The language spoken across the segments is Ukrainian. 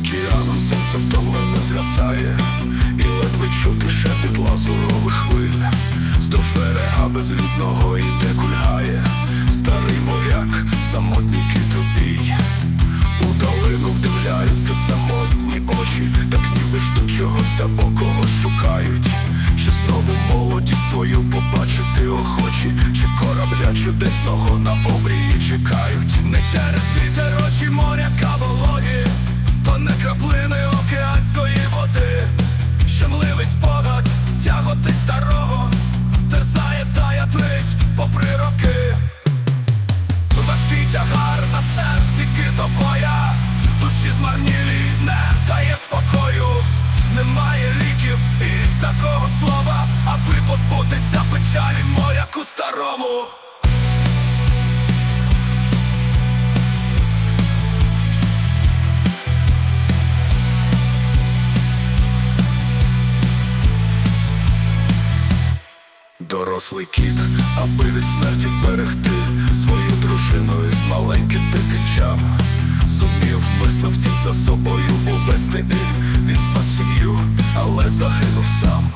океаном сонце втомлено згасає, і ледве чути шепіт лазурових хвиль. Здовж берега безлюдного іде кульгає, старий моряк, самотній китобій. У долину вдивляються самотні очі, так ніби ждуть чогось або когось шукають. Чи знову молоді свою побачити охочі, чи корабля чудесного на обрії чекають. Не через вітер очі моря кавологі, то не краплини океанської води. Щемливий спогад тяготи старого, печалі моряку старому Дорослий кіт, аби від смерті вберегти свою дружину із маленьким дитинчам. Зумів мисливців за собою увести і він спас сім'ю, але загинув сам.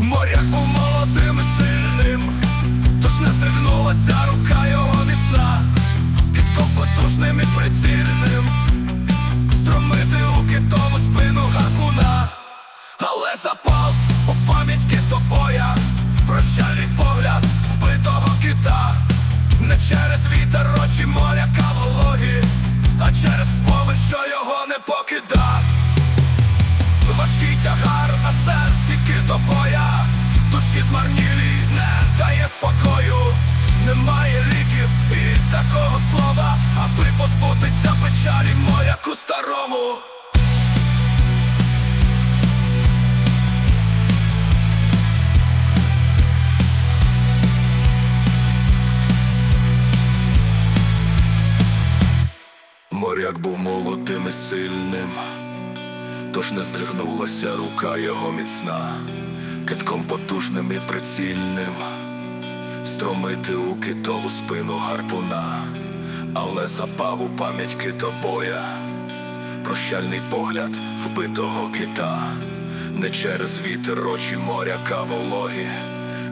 Моряк був міцна, підкоп потужним і прицільним, стромити у китову спину гарпуна, але запал у пам'ять китобоя, прощальний погляд вбитого кита, не через вітер очі моряка вологі, а через спомин, що його не покида. Важкий тягар на серці китобоя Душі змарнілі не дає спокою Немає ліків і такого слова Аби позбутися печалі моряку старому. Моряк був молодим і сильним Тож не здригнулася рука його міцна, китком потужним і прицільним, стромити у китову спину гарпуна, але запав у пам'ять китобоя, прощальний погляд вбитого кита, не через вітер очі моряка вологі,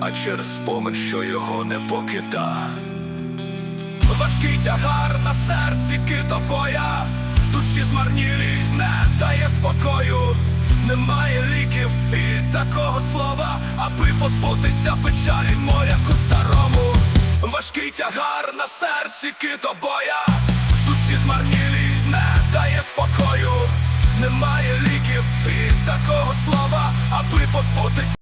а через спомин, що його не покида. Важкий тягар на серці китобоя. Душі змарнілі не дає спокою. Немає ліків такого слова Аби позбутися печалі моряку старому. Важкий тягар на серці китобоя. Душі змарнілі не дає спокою. Немає ліків і такого слова Аби позбутися